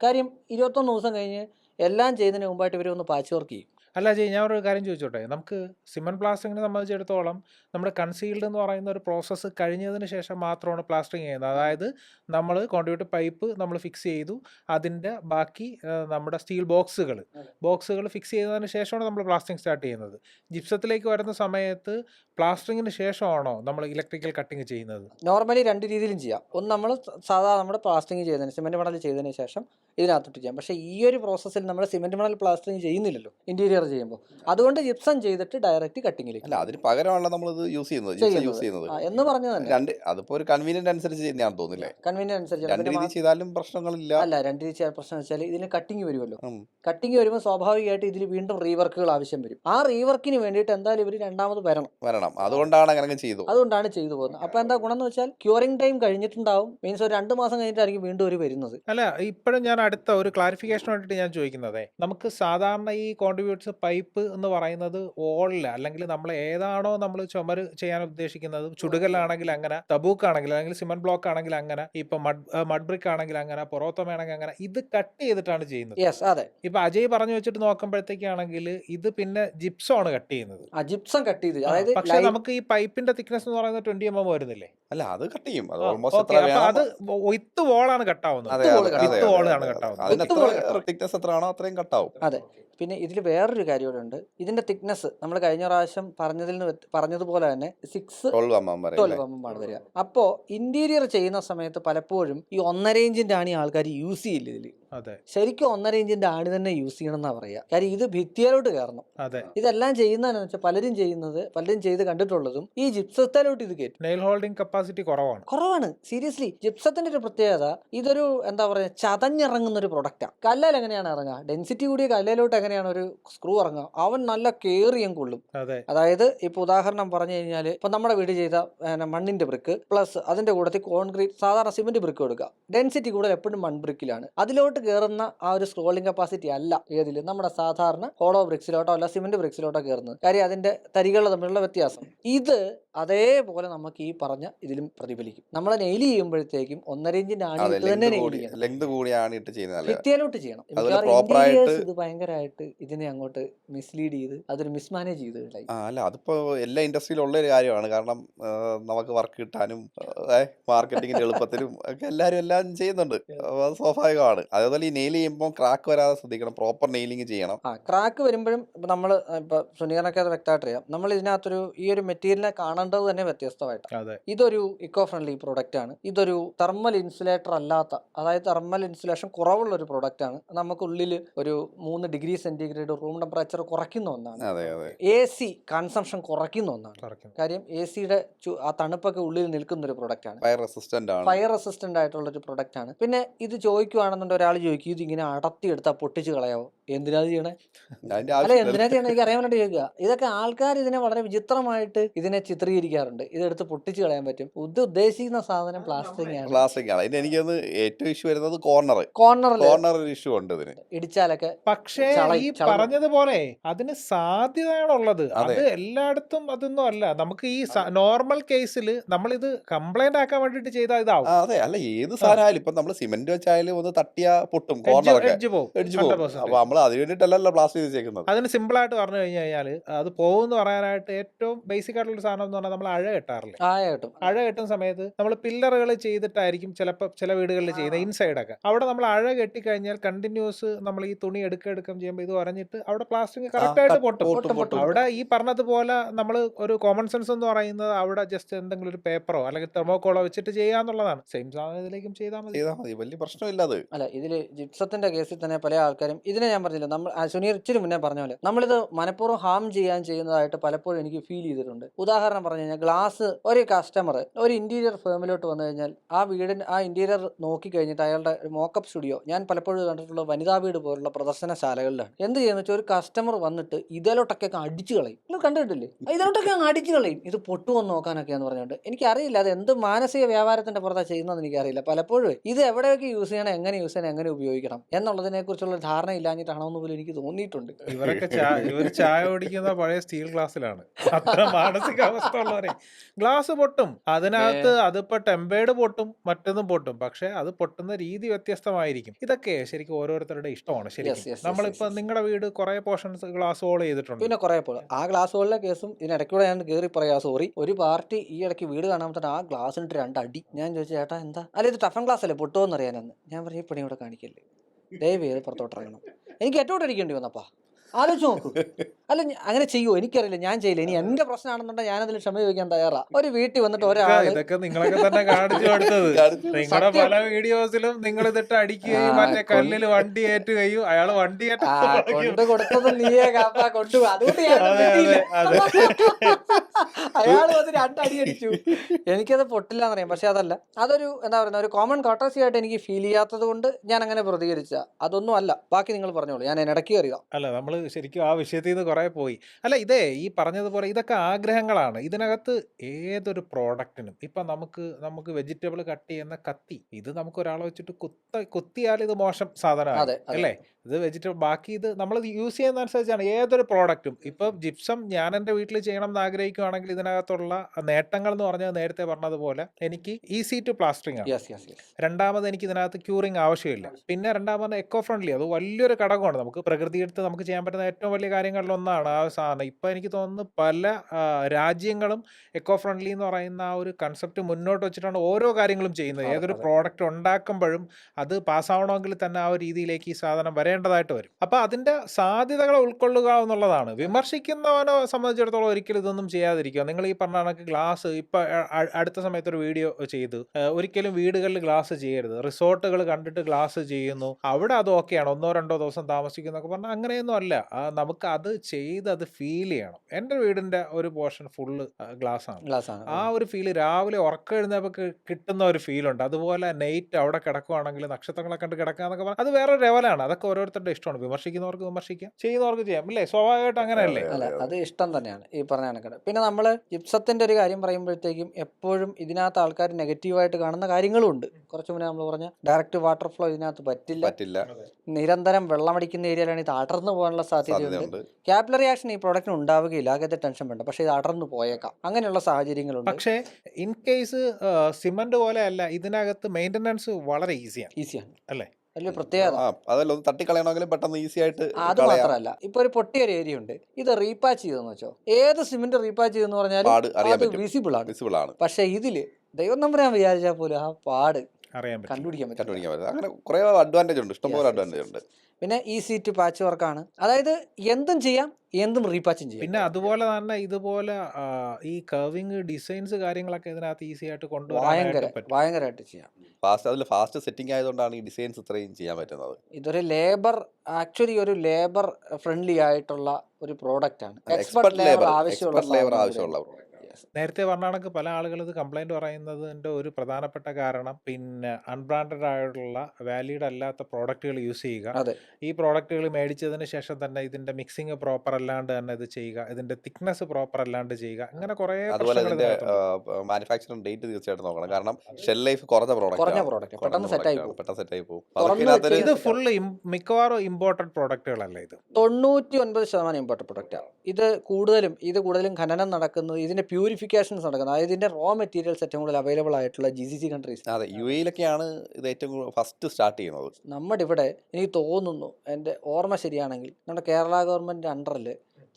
കാര്യം ഇരുപത്തൊന്ന് ദിവസം കഴിഞ്ഞ് എല്ലാം ചെയ്തതിന് മുമ്പായിട്ട് ഇവരൊന്ന് ഒന്ന് പാച്ച് വർക്ക് ചെയ്യും. അല്ല ജി ഞാൻ ഒരു കാര്യം ചോദിച്ചോട്ടെ? നമുക്ക് സിമൻ പ്ലാസ്റ്ററിങ്ങിനെ സംബന്ധിച്ചിടത്തോളം നമ്മുടെ കൺസീൽഡ് എന്ന് പറയുന്ന ഒരു പ്രോസസ്സ് കഴിഞ്ഞതിന് ശേഷം മാത്രമാണ് പ്ലാസ്റ്ററിങ് ചെയ്യുന്നത്. അതായത് നമ്മൾ കോൺട്രിബ്യൂട്ട് പൈപ്പ് നമ്മൾ ഫിക്സ് ചെയ്തു. അതിന്റെ ബാക്കി നമ്മുടെ സ്റ്റീൽ ബോക്സുകൾ ബോക്സുകൾ ഫിക്സ് ചെയ്തതിന് ശേഷമാണ് നമ്മൾ പ്ലാസ്റ്ററിങ് സ്റ്റാർട്ട് ചെയ്യുന്നത്. ജിപ്സത്തിലേക്ക് വരുന്ന സമയത്ത് പ്ലാസ്റ്ററിങ്ങിന് ശേഷമാണോ നമ്മൾ ഇലക്ട്രിക്കൽ കട്ടിങ് ചെയ്യുന്നത്? നോർമലി രണ്ട് രീതിയിലും ചെയ്യാം. ഒന്ന് നമ്മൾ സാധാരണ നമ്മുടെ പ്ലാസ്റ്ററിങ് ചെയ്തതിന് സിമെന്റ് മണൽ ചെയ്തതിന് ശേഷം ഇതിനകത്തോട്ട് ചെയ്യാം. പക്ഷേ ഈ ഒരു പ്രോസസ്സിൽ നമ്മൾ സിമെന്റ് മണൽ പ്ലാസ്റ്ററിങ് ചെയ്യുന്നില്ലല്ലോ. ഇന്റീരിയറിൽ ചെയ്യുമ്പോൾ. അതുകൊണ്ട് ജിപ്സം ചെയ്തിട്ട് ഡയറക്റ്റ് കട്ടിങ്ങിലേക്ക് അല്ല അതിന് പകരമാണല്ലോ ഇത് യൂസ് ചെയ്യുന്നത്. ജിപ്സം യൂസ് ചെയ്യുന്നത്. എന്ന് പറഞ്ഞു തന്നെ. രണ്ട് അതിപ്പോ ഒരു കൺവീനിയന്റ് അനുസരിച്ച് ചെയ്യുന്നതാണെന്ന് തോന്നില്ലേ കൺവീനിയന്റ് അനുസരിച്ച്. രണ്ട് രീതി ചെയ്താലും പ്രശ്നങ്ങളില്ല. അല്ല രണ്ട് രീതി പ്രശ്നം വെച്ചാൽ ഇതിന് കട്ടിങ് വരുമല്ലോ. കട്ടിങ് വരുമ്പോൾ സ്വാഭാവികമായിട്ട് ഇതിൽ വീണ്ടും റീവർക്കുകൾ ആവശ്യം വരും. ആ റീവർക്കിന് വേണ്ടിയിട്ട് എന്തായാലും ഇവർ രണ്ടാമത് വരണം. വരണം. അതുകൊണ്ടാണ് അങ്ങനെ ചെയ്തു. അതുകൊണ്ടാണ് ചെയ്തു പോകുന്നത്. അപ്പൊ എന്താ ഗുണം എന്ന് വെച്ചാൽ ക്യൂറിംഗ് ടൈം കഴിഞ്ഞിട്ടുണ്ടാവും. മീൻസ് ഒരു രണ്ട് മാസം കഴിഞ്ഞിട്ടായിരിക്കും വീണ്ടും ഒരു വരുന്നത്. അല്ല ഇപ്പോഴും ഞാൻ അടുത്ത ഒരു ക്ലാരിഫിക്കേഷൻ വേണ്ടിയിട്ട് ഞാൻ ചോദിക്കുന്നതേ. നമുക്ക് സാധാരണ ഈ കോൺട്രിബ്യൂട്ട്സ് പൈപ്പ് എന്ന് പറയുന്നത് ഓളിൽ അല്ലെങ്കിൽ നമ്മൾ ഏതാണോ നമ്മൾ ചുമര് ചെയ്യാൻ ഉദ്ദേശിക്കുന്നത് ചുടുകല്ലാണെങ്കിൽ അങ്ങനെ തബൂക്ക് ആണെങ്കിൽ അല്ലെങ്കിൽ സിമന്റ് ബ്ലോക്ക് ആണെങ്കിൽ അങ്ങനെ ഇപ്പൊ മഡ് മഡ് ബ്രിക്ക് ആണെങ്കിൽ അങ്ങനെ പൊറോത്തമയാണെങ്കിൽ അങ്ങനെ ഇത് കട്ട് ചെയ്തിട്ടാണ് ചെയ്യുന്നത്. യെസ് അതെ. ഇപ്പൊ അജയ് പറഞ്ഞു വെച്ചിട്ട് നോക്കുമ്പോഴത്തേക്കാണെങ്കിൽ ഇത് പിന്നെ ജിപ്സം ആണ് കട്ട് ചെയ്യുന്നത്. ജിപ്സം കട്ട് ചെയ്ത് അതായത് പക്ഷെ നമുക്ക് ഈ പൈപ്പിന്റെ തിക്നെസ് എന്ന് പറയുന്നത് ട്വന്റി എം എം വരുന്നില്ലേ? അല്ല അത് കട്ട് ചെയ്യും. അത് ഓൾമോസ്റ്റ് അത് വിത്ത് വോളാണ് കട്ടാവുന്നത് അതെ വിത്ത് വോളാണ്. കട്ടാവുന്നത്. അതിന് എത്ര തിക്നെസ് എത്രയാണോ അത്രയും കട്ടാവും അതെ. പിന്നെ ഇതിൽ വേറൊരു കാര്യം കൂടെ ഉണ്ട്. ഇതിന്റെ തിക്നെസ് നമ്മൾ കഴിഞ്ഞ പ്രാവശ്യം പറഞ്ഞതിൽ നിന്ന് പറഞ്ഞതുപോലെ തന്നെ സിക്സ് ട്വൽവ് ആണ് വരിക. അപ്പോ ഇന്റീരിയർ ചെയ്യുന്ന സമയത്ത് പലപ്പോഴും ഈ ഒന്നര ഇഞ്ചിന്റെ ആണ് ഈ ആൾക്കാർ യൂസ് ചെയ്യില്ല ഇതിൽ ശരിക്കും ഒന്നര ഇഞ്ചിന്റെ ആണി തന്നെ യൂസ് ചെയ്യണം എന്നാ പറയാ കാര്യം ഇത് ഭിത്തിയിലോട്ട് കയറണം. ഇതെല്ലാം ചെയ്യുന്നതെന്ന് വെച്ചാൽ പലരും ചെയ്യുന്നത് പലരും ചെയ്ത് കണ്ടിട്ടുള്ളതും ഈ ജിപ്സത്തിലോട്ട് ഇത് കയറ്റും. നെയിൽ ഹോൾഡിംഗ് കപ്പാസിറ്റി കുറവാണ്. കുറവാണ്. സീരിയസ്ലി ജിപ്സത്തിന്റെ ഒരു പ്രത്യേകത ഇതൊരു എന്താ പറയുക ചതഞ്ഞിറങ്ങുന്ന ഒരു പ്രൊഡക്റ്റാണ് കല്ലൽ എങ്ങനെയാണ് ഇറങ്ങുക? ഡെൻസിറ്റി കൂടിയ കല്ലയിലോട്ട് എങ്ങനെയാണ് ഒരു സ്ക്രൂ ഇറങ്ങുക? അവൻ നല്ല കേറിയും കൊള്ളും. അതെ. അതായത് ഇപ്പൊ ഉദാഹരണം പറഞ്ഞു കഴിഞ്ഞാൽ ഇപ്പൊ നമ്മുടെ വീട് ചെയ്ത മണ്ണിന്റെ ബ്രിക്ക് പ്ലസ് അതിന്റെ കൂടത്തിൽ കോൺക്രീറ്റ് സാധാരണ സിമെന്റ് ബ്രിക്ക് കൊടുക്കുക. ഡെൻസിറ്റി കൂടുതൽ എപ്പോഴും മൺ ബ്രിക്കിലാണ് അതിലോട്ട് കയറുന്ന ആ ഒരു സ്ക്രോളിംഗ് കപ്പാസിറ്റി അല്ല ഏതിൽ നമ്മുടെ സാധാരണ ഹോളോ ബ്രിക്സിലോട്ടോ അല്ല സിമെന്റ് ബ്രിക്സിലോട്ടോ കയറുന്നത് കാര്യം അതിന്റെ തരികൾ തമ്മിലുള്ള വ്യത്യാസം. ഇത് അതേപോലെ നമുക്ക് ഈ പറഞ്ഞ ഇതിലും പ്രതിഫലിക്കും. നമ്മൾ നെയിൽ ചെയ്യുമ്പോഴത്തേക്കും ഒന്നര ഇഞ്ചിന്റെ ആണി അതെ തന്നെ ലെങ്ത് നെയിൽ ചെയ്യണം. ഭിത്തിയിലോട്ട് ഇത് ഭയങ്കരമായിട്ട് ഇതിനെ അങ്ങോട്ട് മിസ്ലീഡ് ചെയ്ത് അതൊരു മിസ്മാനേജ് ചെയ്ത് അല്ല അതിപ്പോ എല്ലാ ഇൻഡസ്ട്രിയിലും ഉള്ള ഒരു കാര്യമാണ്. കാരണം നമുക്ക് വർക്ക് കിട്ടാനും മാർക്കറ്റിംഗിന്റെ എളുപ്പത്തിലും ഒക്കെ എല്ലാവരും എല്ലാം ചെയ്യുന്നുണ്ട്. <laughs> സ്വാഭാവികമാണ് അത് സ്വാഭാവികമാണ്. അതേപോലെ ഈ നെയിൽ ചെയ്യുമ്പോൾ ക്രാക്ക് വരാതെ ശ്രദ്ധിക്കണം പ്രോപ്പർ നെയിലിംഗ് ചെയ്യണം. ആ ക്രാക്ക് വരുമ്പോഴും ഇപ്പം നമ്മൾ ഇപ്പം സുനീറിനൊക്കെ അത് വ്യക്തമായിട്ട് അറിയാം നമ്മൾ ഇതിനകത്തൊരു ഈ ഒരു മെറ്റീരിയലിനെ കാണേണ്ടത് തന്നെ വ്യത്യസ്തമായിട്ടാണ്. ഇതൊരു ഇക്കോ ഫ്രണ്ട്ലി പ്രോഡക്റ്റ് ആണ്. ഇതൊരു തെർമൽ ഇൻസുലേറ്റർ അല്ലാത്ത അതായത് തെർമൽ ഇൻസുലേഷൻ കുറവുള്ള ഒരു പ്രോഡക്റ്റ് ആണ്. നമുക്കുള്ളിൽ ഒരു മൂന്ന് ഡിഗ്രി സെന്റിഗ്രേഡ് റൂം ടെമ്പറേച്ചർ കുറയ്ക്കുന്ന ഒന്നാണ്. അതെ അതെ. എ സി കൺസംഷൻ കുറയ്ക്കുന്ന ഒന്നാണ്. കാര്യം എ സിയുടെ ആ തണുപ്പൊക്കെ ഉള്ളിൽ നിൽക്കുന്ന ഒരു പ്രോഡക്റ്റ് ആണ്. ഫയർ റെസിസ്റ്റന്റ് ആണ്. ഫയർ റെസിസ്റ്റന്റ് ആയിട്ടുള്ള ഒരു പ്രോഡക്റ്റ് ആണ്. പിന്നെ ഇത് ചോദിക്കുവാണെന്നുണ്ടെങ്കിൽ ഒരാൾ ചോദിക്കും ഇത് ഇങ്ങനെ അടത്തി എടുത്താൽ പൊട്ടിച്ച് കളയാവോ? എന്തിനാ ഇത് ചെയ്യണേ? അല്ല എന്തിനാ ചെയ്യണേ? എനിക്ക് അറിയാൻ വേണ്ടി ചോദിക്കുക ഇതൊക്കെ ആൾക്കാർ ഇതിനെ വളരെ വിചിത്രമായിട്ട് ഇതിനെ ചിത്രീകരിക്കാറുണ്ട്. ഇതെടുത്ത് പൊട്ടിച്ച് കളയാൻ പറ്റും. ഇത് ഉദ്ദേശിക്കുന്ന സാധനം പ്ലാസ്റ്റിക് ആണ് പ്ലാസ്റ്റിക് ആണ്. ഇതിന് എനിക്കൊന്ന് ഏറ്റവും ഇഷ്യൂ വരുന്നത് കോർണർ. കോർണർ കോർണർ ഇഷ്യൂ ഉണ്ട് ഇതിന്. ഇടിച്ചാലൊക്കെ പക്ഷേ ഈ പറഞ്ഞതുപോലെ അതിന് സാധ്യതയാണുള്ളത്. അത്. എല്ലായിടത്തും അതൊന്നും അല്ല. നമുക്ക് ഈ നോർമൽ കേസിൽ നമ്മളിത് കംപ്ലൈന്റ് ആക്കാൻ വേണ്ടിട്ട് ചെയ്താൽ ഇതാവും. അതെ. അല്ല ഏത് സാധനമായാലും ഇപ്പൊ നമ്മൾ സിമെന്റ് വെച്ചായാലും ഒന്ന് തട്ടിയ പൊട്ടും കോർണറൊക്കെ എഡ്ജ് പോകും. അപ്പൊ നമ്മൾ അതിന് വേണ്ടിയിട്ടല്ലല്ലോ പ്ലാസ്റ്റിക് വെച്ചേക്കുന്നത് അതിന് സിമ്പിൾ ആയിട്ട് പറഞ്ഞു കഴിഞ്ഞു കഴിഞ്ഞാൽ അത് പോകുമെന്ന് പറയാനായിട്ട് ഏറ്റവും ബേസിക് ആയിട്ടുള്ള ഒരു സാധനം എന്ന് പറഞ്ഞാൽ നമ്മൾ അഴ കെട്ടാറില്ല? അഴ കെട്ടുന്ന സമയത്ത് നമ്മൾ പില്ലറുകൾ ചെയ്തിട്ടായിരിക്കും ചിലപ്പോൾ ചില വീടുകളിൽ ചെയ്യുന്നത് ഇൻസൈഡ് ഒക്കെ. അവിടെ നമ്മൾ അഴ കെട്ടിക്കഴിഞ്ഞാൽ കണ്ടിന്യൂസ് നമ്മൾ ഈ തുണി എടുക്കുക എടുക്കം ചെയ്യുമ്പോൾ ഇത് പറഞ്ഞിട്ട് അവിടെ പ്ലാസ്റ്റിക് കറക്റ്റ് ആയിട്ട് പൊട്ടും. പൊട്ടും, പൊട്ടും. അവിടെ ഈ പറഞ്ഞതുപോലെ നമ്മൾ ഒരു കോമൺ സെൻസ് എന്ന് പറയുന്നത് അവിടെ ജസ്റ്റ് എന്തെങ്കിലും ഒരു പേപ്പറോ അല്ലെങ്കിൽ തെർമോക്കോളോ വെച്ചിട്ട് ചെയ്യാന്നുള്ളതാണ് സെയിം സാധനത്തിലേക്കും ചെയ്താൽ മതി. വലിയ പ്രശ്നമില്ല അല്ല ഇതിൽ ജിപ്സത്തിന്റെ കേസിൽ തന്നെ പല ആൾക്കാരും ഇതിനെ ഞാൻ പറഞ്ഞില്ല നമ്മൾ സുനീർ ഇച്ചിരി മുന്നേ പറഞ്ഞ പോലെ നമ്മളിത് മനഃപൂർവം ഹാം ചെയ്യാൻ ചെയ്യുന്നതായിട്ട് പലപ്പോഴും എനിക്ക് ഫീൽ ചെയ്തിട്ടുണ്ട്. ഉദാഹരണം പറഞ്ഞു കഴിഞ്ഞാൽ ഗ്ലാസ് ഒരു കസ്റ്റമർ ഒരു ഇന്റീരിയർ ഫേമിലോട്ട് വന്നു കഴിഞ്ഞാൽ ആ വീടിന് ആ ഇന്റീരിയർ നോക്കി കഴിഞ്ഞിട്ട് അയാളുടെ മോക്കപ്പ് സ്റ്റുഡിയോ ഞാൻ പലപ്പോഴും കണ്ടിട്ടുള്ള വനിതാ വീട് പോലുള്ള പ്രദർശനശാലകളിലാണ്. എന്ത് ചെയ്യുന്ന വെച്ചാൽ ഒരു കസ്റ്റമർ വന്നിട്ട് ഇതിലോട്ടൊക്കെ അടിച്ചു കളയും. നിങ്ങൾ കണ്ടിട്ടില്ലേ? ഇതിലോട്ടൊക്കെ അങ്ങ് അടിച്ചു കളയും. ഇത് പൊട്ടുവന്ന് നോക്കാനൊക്കെയാന്ന് പറഞ്ഞുകൊണ്ട്. എനിക്കറിയില്ല അത് എന്ത് മാനസിക വ്യാപാരത്തിന്റെ പുറത്താണ് ചെയ്യുന്നതെന്ന് എനിക്കറിയില്ല. പലപ്പോഴും ഇത് എവിടെയൊക്കെ യൂസ് ചെയ്യണം എങ്ങനെ യൂസ് ചെയ്യണം എങ്ങനെ ഉപയോഗിക്കണം എന്നുള്ളതിനെ കുറിച്ചുള്ള ധാരണ ഇല്ലാഞ്ഞിട്ടാണോ എന്ന് പോലും എനിക്ക് തോന്നിയിട്ടുണ്ട്. ഇവരൊക്കെ ഇവർ ചായ ഓടിക്കുന്ന പഴയ സ്റ്റീൽ ഗ്ലാസ്സിലാണ്. അത്ര മാനസികാവസ്ഥ ഉള്ളവരെ. ഗ്ലാസ് പൊട്ടും. അതിനകത്ത് അതിപ്പോ ടെമ്പേർഡ് പൊട്ടും മറ്റൊന്നും പൊട്ടും. പക്ഷെ അത് പൊട്ടുന്ന രീതി വ്യത്യസ്തമായിരിക്കും. ഇതൊക്കെ ശരിക്കും ഓരോരുത്തരുടെ ഇഷ്ടമാണ് ശരിക്കും. നമ്മളിപ്പോ നിങ്ങളുടെ വീട് കുറെ പോർഷൻസ് ഗ്ലാസ് ഹോൾ ചെയ്തിട്ടുണ്ട്. പിന്നെ കുറെ ആ ഗ്ലാസ് ഹോളിലെ കേസും ഇതിനിടയ്ക്കൂടെ ഞാൻ കയറി പറയാ. സോറി. ഒരു പാർട്ടി ഈ ഇടയ്ക്ക് വീട് കാണാൻ ആ ഗ്ലാസ്സിനിട്ട് രണ്ട് അടി ഞാൻ ചോദിച്ചു ചേട്ടാ എന്താ? അല്ല ഇത് ടഫൻ ഗ്ലാസ് അല്ലേ പൊട്ടുമെന്ന് അറിയാനെന്ന് ഞാൻ പറയും ഈ പണി ഇവിടെ കാണിക്കല്ലേ? ദയവ് ചെയ്ത് പുറത്തോട്ട് ഇറങ്ങണം. എനിക്ക് ഏറ്റവും അടിക്കേണ്ടി വന്നപ്പാ ആലോചിച്ച് നോക്കൂ. അല്ല അങ്ങനെ ചെയ്യുമോ എനിക്കറിയില്ല ഞാൻ ചെയ്യില്ല. ഇനി എന്റെ പ്രശ്നമാണെന്നുണ്ടെങ്കിൽ ഞാനതിൽ ക്ഷമ ചോദിക്കാൻ തയ്യാറാ. ഒരു വീട്ടിൽ വന്നിട്ട് ഒരാൾ ഒരാൾ ഇതൊക്കെ നിങ്ങളൊക്കെ തന്നെ കാണിച്ചു കൊടുത്തത്. നിങ്ങളുടെ. പല വീഡിയോസിലും നിങ്ങൾ ഇതിട്ട് അടിക്കുകയും ആ, മറ്റേ കല്ലിൽ വണ്ടി ഏറ്റുകയും വണ്ടി ഏറ്റ ആ കൊണ്ട് കൊടുത്തത് നീയേ കാപ്പ കൊണ്ടു അതുകൊണ്ട് അയാൾ വന്ന് രണ്ടടി അടിച്ചു. എനിക്കത് പൊട്ടില്ല എന്നറിയാം പക്ഷെ അതല്ല. അതൊരു എന്താ പറയുക ഒരു കോമൺ കോട്ടസി ആയിട്ട് എനിക്ക് ഫീൽ ചെയ്യാത്തത് കൊണ്ട് ഞാൻ അങ്ങനെ പ്രതികരിച്ച. അതൊന്നും അല്ല. ബാക്കി നിങ്ങൾ പറഞ്ഞോളൂ. ഞാൻ ഇടയ്ക്ക് അറിയാം അല്ല നമ്മൾ ശരിക്കും ആ വിഷയത്തിൽ നിന്ന് കുറെ പോയി. അല്ല ഇതേ ഈ പറഞ്ഞതുപോലെ ഇതൊക്കെ ആഗ്രഹങ്ങളാണ്. ഇതിനകത്ത് ഏതൊരു പ്രോഡക്റ്റിനും ഇപ്പൊ നമുക്ക് നമുക്ക് വെജിറ്റബിൾ കട്ട് ചെയ്യുന്ന കത്തി ഇത് നമുക്ക് ഒരാളെ വെച്ചിട്ട് കുത്ത കുത്തിയാൽ ഇത് മോശം സാധനമാണ്. അല്ലേ? ഇത് വെജിറ്റബിൾ ബാക്കി ഇത് നമ്മൾ യൂസ് ചെയ്യുന്ന അനുസരിച്ചാണ് ഏതൊരു പ്രോഡക്റ്റും ഇപ്പൊ ജിപ്സം ഞാൻ എന്റെ വീട്ടിൽ ചെയ്യണം എന്ന് ആഗ്രഹിക്കുകയാണെങ്കിൽ ഇതിനകത്തുള്ള നേട്ടങ്ങൾ എന്ന് പറഞ്ഞാൽ നേരത്തെ പറഞ്ഞതുപോലെ എനിക്ക് ഈസി ടു പ്ലാസ്റ്ററിംഗ് ആണ്. രണ്ടാമത് എനിക്ക് ഇതിനകത്ത് ക്യൂറിങ് ആവശ്യമില്ല. പിന്നെ രണ്ടാമത് എക്കോ ഫ്രണ്ട്ലി അത് വലിയൊരു ഘടകമാണ്. നമുക്ക് പ്രകൃതിയെടുത്ത് നമുക്ക് ചെയ്യാൻ പറ്റുന്ന ഏറ്റവും വലിയ കാര്യങ്ങളിലൊന്നാണ് ആ സാധനം. ഇപ്പം എനിക്ക് തോന്നുന്നു പല രാജ്യങ്ങളും എക്കോ ഫ്രണ്ട്ലി എന്ന് പറയുന്ന ആ ഒരു കൺസെപ്റ്റ് മുന്നോട്ട് വെച്ചിട്ടാണ് ഓരോ കാര്യങ്ങളും ചെയ്യുന്നത്. ഏതൊരു പ്രോഡക്റ്റ് ഉണ്ടാക്കുമ്പോഴും അത് പാസ്സാവണമെങ്കിൽ തന്നെ ആ ഒരു രീതിയിലേക്ക് ഈ സാധനം വരേണ്ടതായിട്ട് വരും. അപ്പോൾ അതിന്റെ സാധ്യതകളെ ഉൾക്കൊള്ളുക എന്നുള്ളതാണ്. വിമർശിക്കുന്നവനെ സംബന്ധിച്ചിടത്തോളം ഒരിക്കലും ഇതൊന്നും ചെയ്യാതിരിക്കുക. നിങ്ങൾ ഈ പറഞ്ഞ കണക്ക് ഗ്ലാസ് ഇപ്പം അടുത്ത സമയത്ത് ഒരു വീഡിയോ ചെയ്തു. ഒരിക്കലും വീടുകളിൽ ഗ്ലാസ് ചെയ്യരുത്. റിസോർട്ടുകൾ കണ്ടിട്ട് ഗ്ലാസ് ചെയ്യുന്നു. അവിടെ അത് ഓക്കെയാണ്. ഒന്നോ രണ്ടോ ദിവസം താമസിക്കുന്നൊക്കെ പറഞ്ഞാൽ അങ്ങനെയൊന്നും അല്ല. നമുക്ക് അത് ചെയ്ത് അത് ഫീൽ ചെയ്യണം. എന്റെ വീടിന്റെ ഒരു പോർഷൻ ഫുള്ള് ഗ്ലാസ് ആണ് ഗ്ലാസ് ആണ് ആ ഒരു ഫീൽ രാവിലെ ഉറക്കം എഴുന്നേപ്പോൾ കിട്ടുന്ന ഒരു ഫീലുണ്ട് അതുപോലെ നൈറ്റ് അവിടെ കിടക്കുവാണെങ്കിൽ നക്ഷത്രങ്ങളെ കണ്ട് കിടക്കുക എന്നൊക്കെ പറഞ്ഞാൽ അത് വേറെ ലെവലാണ് അതൊക്കെ ഓരോരുത്തരുടെ ഇഷ്ടമാണ്. വിമർശിക്കുന്നവർക്ക് വിമർശിക്കാം. ചെയ്യുന്നവർക്ക് ചെയ്യാം. അല്ലേ സ്വാഭാവികമായിട്ട് അങ്ങനെയല്ലേ? അത് ഇഷ്ടം തന്നെയാണ്. ഈ പറഞ്ഞ കണക്കാണ് പിന്നെ നമ്മൾ ജിപ്സത്തിന്റെ ഒരു കാര്യം പറയുമ്പോഴത്തേക്കും എപ്പോഴും ഇതിനകത്ത് ആൾക്കാർ നെഗറ്റീവായിട്ട് കാണുന്ന കാര്യങ്ങളും ഉണ്ട്. കുറച്ച് മുന്നേ നമ്മൾ പറഞ്ഞ ഡയറക്റ്റ് വാട്ടർ ഫ്ലോ ഇതിനകത്ത് പറ്റില്ല. പറ്റില്ല. നിരന്തരം വെള്ളമടിക്കുന്ന ഏരിയയിലാണ് ഇത് അടർന്നു പോകാനുള്ള സാധ്യതയുണ്ട്. ക്യാപിലറി ആക്ഷൻ ഈ പ്രോഡക്റ്റിന് ഉണ്ടാവുകയില്ല. ആകത്തെ ടെൻഷൻ വേണ്ട. പക്ഷേ ഇത് അടർന്നു പോയേക്കാം. അങ്ങനെയുള്ള സാഹചര്യങ്ങളുണ്ട്. പക്ഷേ ഇൻ കേസ് സിമന്റ് പോലെ അല്ല ഇതിനകത്ത് മെയിന്റനൻസ് വളരെ ഈസിയാണ് ഈസിയാണ് അല്ലേ? വലിയ പ്രത്യേകത. ആ അതല്ല ഒന്ന് തട്ടിക്കളയണമെങ്കിലും പെട്ടെന്ന് ഈസി ആയിട്ട് അത് മാത്രമല്ല ഇപ്പൊ ഒരു പൊട്ടിയൊരു ഏരിയ ഉണ്ട്. ഇത് റീപാച്ച് ചെയ്തെന്ന് വെച്ചോ? ഏത് സിമെന്റ് റീപാച്ച് ചെയ്തെന്ന് പറഞ്ഞാൽ പാട് അറിയാൻ അത് പറ്റും. വിസിബിൾ ആണ്. വിസിബിൾ ആണ്. പക്ഷെ ഇതിൽ ദൈവം നമ്പരാൻ വിചാരിച്ചാൽ പോലും ആ പാട് അറിയാൻ പറ്റും. കണ്ടുപിടിക്കാൻ പറ്റും കണ്ടുപിടിക്കാൻ പറ്റും അങ്ങനെ കുറെ അഡ്വാന്റേജ് ഉണ്ട്. ഇഷ്ടംപോലെ അഡ്വാന്റേജ് ഉണ്ട്. പിന്നെ ഈ സീറ്റ് പാച്ച് വർക്കാണ് അതായത് എന്തും ചെയ്യാം എന്തും റീപാച്ചും ചെയ്യാം. പിന്നെ അതുപോലെ തന്നെ ഇതുപോലെ ഈ കർവിങ് ഡിസൈൻസ് കാര്യങ്ങളൊക്കെ ഇതിനകത്ത് ഈസി ആയിട്ട് കൊണ്ടുപോകാൻ ഭയങ്കരമായിട്ട് ചെയ്യാം. ഫാസ്റ്റ് അതിൽ ഫാസ്റ്റ് സെറ്റിംഗ് ആയതുകൊണ്ടാണ് ഈ ഡിസൈൻസ് ഇത്രയും ചെയ്യാൻ പറ്റുന്നത്. ഇതൊരു ലേബർ ആക്ച്വലി ഒരു ലേബർ ഫ്രണ്ട്ലി ആയിട്ടുള്ള ഒരു പ്രോഡക്റ്റ് ആണ്. എക്സ്പെർട്ട് ലേബർ ആവശ്യമുള്ള നേരത്തെ പറഞ്ഞ കണക്ക് പല ആളുകൾ ഇത് കംപ്ലൈന്റ് പറയുന്നതിന്റെ ഒരു പ്രധാനപ്പെട്ട കാരണം പിന്നെ അൺബ്രാൻഡഡ് ആയിട്ടുള്ള വാലിഡ് അല്ലാത്ത പ്രോഡക്റ്റുകൾ യൂസ് ചെയ്യുക. ഈ പ്രോഡക്റ്റുകൾ മേടിച്ചതിന് ശേഷം തന്നെ ഇതിന്റെ മിക്സിങ് പ്രോപ്പർ അല്ലാണ്ട് തന്നെ ഇത് ചെയ്യുക ഇതിന്റെ തിക്നെസ് പ്രോപ്പർ അല്ലാണ്ട് ചെയ്യുക അങ്ങനെ കുറെ അതുപോലെ. മാനുഫാക്ചറിംഗ് ഡേറ്റ് തീർച്ചയായിട്ടും നോക്കണം. കാരണം ഷെൽ ലൈഫ് കുറഞ്ഞ പ്രോഡക്റ്റ്. പെട്ടെന്ന് പോകും. പെട്ടെന്ന് സെറ്റ് ആയി പോകും ഇത് ഫുൾ മിക്കവാറും ഇമ്പോർട്ടഡ് പ്രോഡക്റ്റുകളല്ല ഇത്? തൊണ്ണൂറ്റി ഒൻപത് ശതമാനം ഇമ്പോർട്ടന്റ് പ്രോഡക്റ്റാണ് ഇത് കൂടുതലും ഇത് കൂടുതലും ഖനനം നടക്കുന്നത് ഇതിന്റെ പ്യൂരിഫിക്കേഷൻസ് നടക്കുന്നത്. അതായത് ഇതിന്റെ റോ മെറ്റീരിയൽസ് ഏറ്റവും കൂടുതൽ അവൈലബിൾ ആയിട്ടുള്ള ജി സി സി കൺട്രീസ് അതെ യു എയിലൊക്കെയാണ് ഇത് ഏറ്റവും ഫസ്റ്റ് സ്റ്റാർട്ട് ചെയ്യുന്നത്. നമ്മുടെ ഇവിടെ എനിക്ക് തോന്നുന്നു എന്റെ ഓർമ്മ ശരിയാണെങ്കിൽ നമ്മുടെ കേരള ഗവൺമെന്റ് അണ്ടറിൽ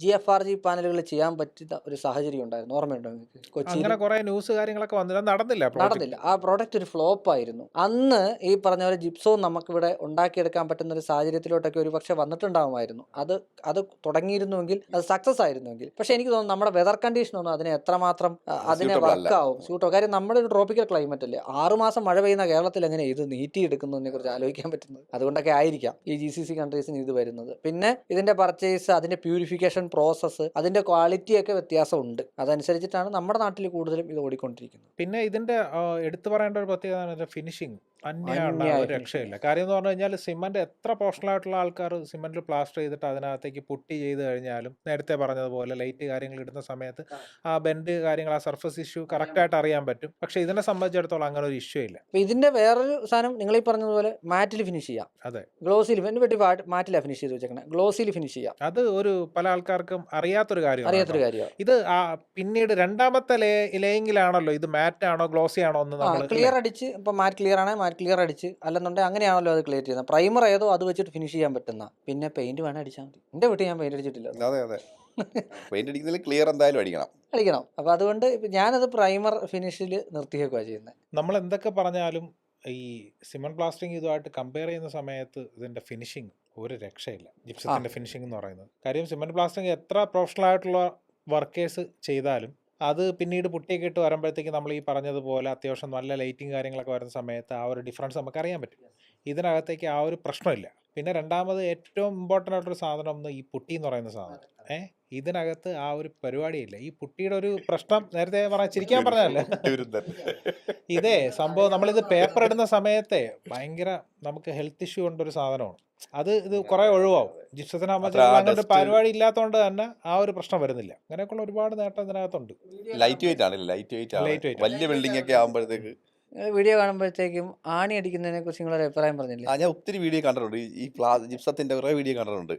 ജി എഫ് ആർ ജി പാനലുകൾ ചെയ്യാൻ പറ്റുന്ന ഒരു സാഹചര്യം ഉണ്ടായിരുന്നു. ഓർമ്മയുണ്ടോ നിങ്ങൾക്ക്? കൊച്ചി കുറെ ന്യൂസ് കാര്യങ്ങളൊക്കെ വന്നില്ല. നടന്നില്ല നടന്നില്ല. ആ പ്രോഡക്റ്റ് ഒരു ഫ്ലോപ്പ് ആയിരുന്നു. അന്ന് ഈ പറഞ്ഞ പോലെ ജിപ്സോ നമുക്കിവിടെ ഉണ്ടാക്കിയെടുക്കാൻ പറ്റുന്ന ഒരു സാഹചര്യത്തിലോട്ടൊക്കെ ഒരു പക്ഷെ വന്നിട്ടുണ്ടാകുമായിരുന്നു അത് അത് തുടങ്ങിയിരുന്നുവെങ്കിൽ അത് സക്സസ് ആയിരുന്നുവെങ്കിൽ. പക്ഷെ എനിക്ക് തോന്നുന്നു നമ്മുടെ വെതർ കണ്ടീഷൻ ഒന്നും അതിനെ എത്രമാത്രം അതിനെ വർക്കാവും സ്യൂട്ടോ കാര്യം നമ്മുടെ ഒരു ട്രോപ്പിക്കൽ ക്ലൈമറ്റ് അല്ലേ? ആറുമാസം മഴ പെയ്യുന്ന കേരളത്തിൽ എങ്ങനെ ഇത് നീറ്റി എടുക്കുന്നതിനെ കുറിച്ച് ആലോചിക്കാൻ പറ്റുന്നത്? അതുകൊണ്ടൊക്കെ ആയിരിക്കാം ഈ ജി സി സി കൺട്രീസിന് ഇത് വരുന്നത്. പിന്നെ ഇതിന്റെ പർച്ചേസ് അതിന്റെ പ്യൂരിഫിക്കേഷൻ പ്രോസസ്സ് അതിന്റെ ക്വാളിറ്റിയൊക്കെ വ്യത്യാസമുണ്ട്. അതനുസരിച്ചിട്ടാണ് നമ്മുടെ നാട്ടിൽ കൂടുതലും ഇത് ഓടിക്കൊണ്ടിരിക്കുന്നത്. പിന്നെ ഇതിന്റെ എടുത്തു പറയേണ്ട ഒരു പ്രത്യേകത ഫിനിഷിങ് അന്യാണ് ഒരു. രക്ഷയില്ല. കാര്യം എന്ന് പറഞ്ഞു കഴിഞ്ഞാൽ സിമന്റ് എത്ര പോഷണലായിട്ടുള്ള ആയിട്ടുള്ള ആൾക്കാർ സിമന്റിൽ പ്ലാസ്റ്റർ ചെയ്തിട്ട് അതിനകത്തേക്ക് പുട്ടി ചെയ്ത് കഴിഞ്ഞാലും നേരത്തെ പറഞ്ഞതുപോലെ ലൈറ്റ് കാര്യങ്ങൾ ഇടുന്ന സമയത്ത് ആ. ബെൻഡ് കാര്യങ്ങൾ ആ സർഫസ് ഇഷ്യൂ കറക്റ്റ് ആയിട്ട് അറിയാൻ പറ്റും. പക്ഷെ ഇതിനെ സംബന്ധിച്ചിടത്തോളം അങ്ങനെ ഒരു ഇഷ്യൂ ഇല്ല. ഇതിന്റെ വേറൊരു സാധനം നിങ്ങൾ ഈ പറഞ്ഞതുപോലെ മാറ്റിൽ ഫിനിഷ് ചെയ്യാം. അതെ. ഗ്ലോസിൽ എന്നെ പറ്റി മാറ്റിലാണ് ഫിനിഷ് ചെയ്ത് വെച്ചേക്കണേ. ഗ്ലോസിൽ ഫിനിഷ് ചെയ്യാം. അത് ഒരു പല ആൾക്കാർക്കും അറിയാത്തൊരു കാര്യം അറിയാത്തൊരു കാര്യം ഇത് ആ പിന്നീട് രണ്ടാമത്തെ ലേ ലേയിങ്ങിലാണല്ലോ ഇത് മാറ്റ് ആണോ ഗ്ലോസി ആണോ എന്ന് നമ്മൾ ക്ലിയർ അടിച്ച് ഇപ്പൊ മാറ്റ് ക്ലിയർ ആണ് മാറ്റ് ക്ലിയർ അടിച്ച് അല്ലെന്നുണ്ടെങ്കിൽ അങ്ങനെയാണല്ലോ അത് ക്ലിയർ ചെയ്യുന്നത്. പ്രൈമർ ഏതോ അത് വെച്ചിട്ട് ഫിനിഷ് ചെയ്യാൻ പറ്റുന്ന. പിന്നെ പെയിന്റ് വേണം അടിച്ചാൽ മതി. എന്റെ വീട്ടിൽ ഞാൻ പെയിന്റ് അടിച്ചിട്ടില്ല. അതെ അതെ. പെയിന്റ് അടിക്കുന്നതിൽ ക്ലിയർ എന്തായാലും അടിക്കണം. അടിക്കണം. അപ്പൊ അതുകൊണ്ട് ഇപ്പൊ ഞാനത് പ്രൈമർ ഫിനിഷിൽ നിർത്തിയേക്കുക ചെയ്യുന്നത് നമ്മൾ എന്തൊക്കെ പറഞ്ഞാലും ഈ സിമൺ പ്ലാസ്റ്റിംഗ് ഇതുമായിട്ട് കമ്പയർ ചെയ്യുന്ന സമയത്ത് ഇതിന്റെ ഫിനിഷിംഗ് ഒരു രക്ഷയില്ല. ജിപ്സത്തിന്റെ ഫിനിഷിംഗ് എന്ന് പറയുന്നത്. കാര്യം സിമന്റ് പ്ലാസ്റ്റിംഗ് എത്ര പ്രൊഫഷണൽ ആയിട്ടുള്ള വർക്കേഴ്സ് ചെയ്താലും അത് പിന്നീട് പുട്ടിയൊക്കെ ഇട്ട് വരുമ്പോഴത്തേക്ക് നമ്മൾ ഈ പറഞ്ഞതുപോലെ അത്യാവശ്യം നല്ല ലൈറ്റിങ് കാര്യങ്ങളൊക്കെ വരുന്ന സമയത്ത് ആ ഒരു ഡിഫറൻസ് നമുക്ക് അറിയാൻ പറ്റും. ഇതിനകത്തേക്ക് ആ ഒരു പ്രശ്നമില്ല. പിന്നെ രണ്ടാമത് ഏറ്റവും ഇമ്പോർട്ടന്റ് ആയിട്ടൊരു സാധനം ഒന്ന് ഈ പുട്ടി എന്ന് പറയുന്ന സാധനം. ഏ? ഇതിനകത്ത് ആ ഒരു പരിപാടിയില്ല. ഈ പുട്ടിയുടെ ഒരു പ്രശ്നം നേരത്തെ പറഞ്ഞ ചിരിക്കാൻ പറഞ്ഞല്ലേ ഇതേ സംഭവം നമ്മളിത് പേപ്പർ ഇടുന്ന സമയത്തെ ഭയങ്കര നമുക്ക് ഹെൽത്ത് ഇഷ്യൂ കൊണ്ടൊരു സാധനമാണ്. അത് ഇത് കുറെ ഒഴിവാവും. ജിപ്സത്തിനാകുമ്പോൾ പരിപാടി ഇല്ലാത്തതുകൊണ്ട് തന്നെ ആ ഒരു പ്രശ്നം വരുന്നില്ല. അങ്ങനെയൊക്കെയുള്ള ഒരുപാട് നേട്ടം ഇതിനകത്തുണ്ട്. ലൈറ്റ് വെയിറ്റ് ആണ്. ലൈറ്റ് വെയിറ്റ് ലൈറ്റ് വെയിറ്റ് വലിയ ബിൽഡിംഗ് ഒക്കെ ആകുമ്പോഴത്തേക്ക് വീഡിയോ കാണുമ്പോഴത്തേക്കും ആണി അടിക്കുന്നതിനെ കുറിച്ച് നിങ്ങളൊരു അഭിപ്രായം പറഞ്ഞില്ലേ? ഞാൻ ഒത്തിരി വീഡിയോ കണ്ടിട്ടുണ്ട്. ഈ- ഈ ജിപ്സത്തിന്റെ കുറെ വീഡിയോ കണ്ടിട്ടുണ്ട്.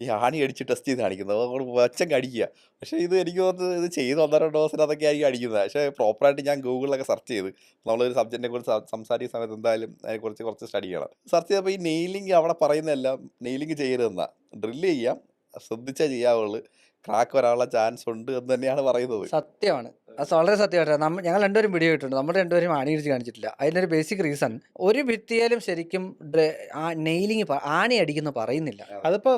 ഈ ആണി അടിച്ച് ടെസ്റ്റ് ചെയ്ത് കാണിക്കുന്നത്. നമ്മൾ വച്ചങ്ങ് കടിക്കുക പക്ഷേ ഇത് എനിക്ക് തോന്നുന്നത് ഇത് ചെയ്ത് ഒന്നര അതൊക്കെ ആയിരിക്കും അടിക്കുന്നത്. പക്ഷേ പ്രോപ്പറായിട്ട് ഞാൻ ഗൂഗിളിലൊക്കെ സെർച്ച് ചെയ്ത് നമ്മളൊരു സബ്ജക്റ്റിനെ കുറിച്ച് സംസാരിക്കുന്ന സമയത്ത് എന്തായാലും അതിനെക്കുറിച്ച് കുറച്ച് സ്റ്റഡി ചെയ്യണം. സെർച്ച് ചെയ്തപ്പോൾ ഈ നെയിലിംഗ് അവിടെ പറയുന്നതെല്ലാം നെയിലിംഗ് ചെയ്യരുതെന്നാണ് ഡ്രില്ല് ചെയ്യാം. ശ്രദ്ധിച്ചേ ചെയ്യാവുള്ളൂ. ക്രാക്ക് വരാനുള്ള ചാൻസ് ഉണ്ട് എന്ന് തന്നെയാണ് പറയുന്നത്. സത്യമാണ്. അത് വളരെ സത്യമായിട്ട് നമ്മൾ ഞങ്ങൾ രണ്ടുപേരും വീഡിയോ ഇട്ടിട്ടുണ്ട്. നമ്മൾ രണ്ടുപേരും ആണിയിടിച്ച് കാണിച്ചിട്ടില്ല. അതിനൊരു ബേസിക് റീസൺ ഒരു ഭിത്തിയാലും ശരിക്കും നെയിലിംഗ് ആണി അടിക്കുന്ന പറയുന്നില്ല. അതിപ്പോ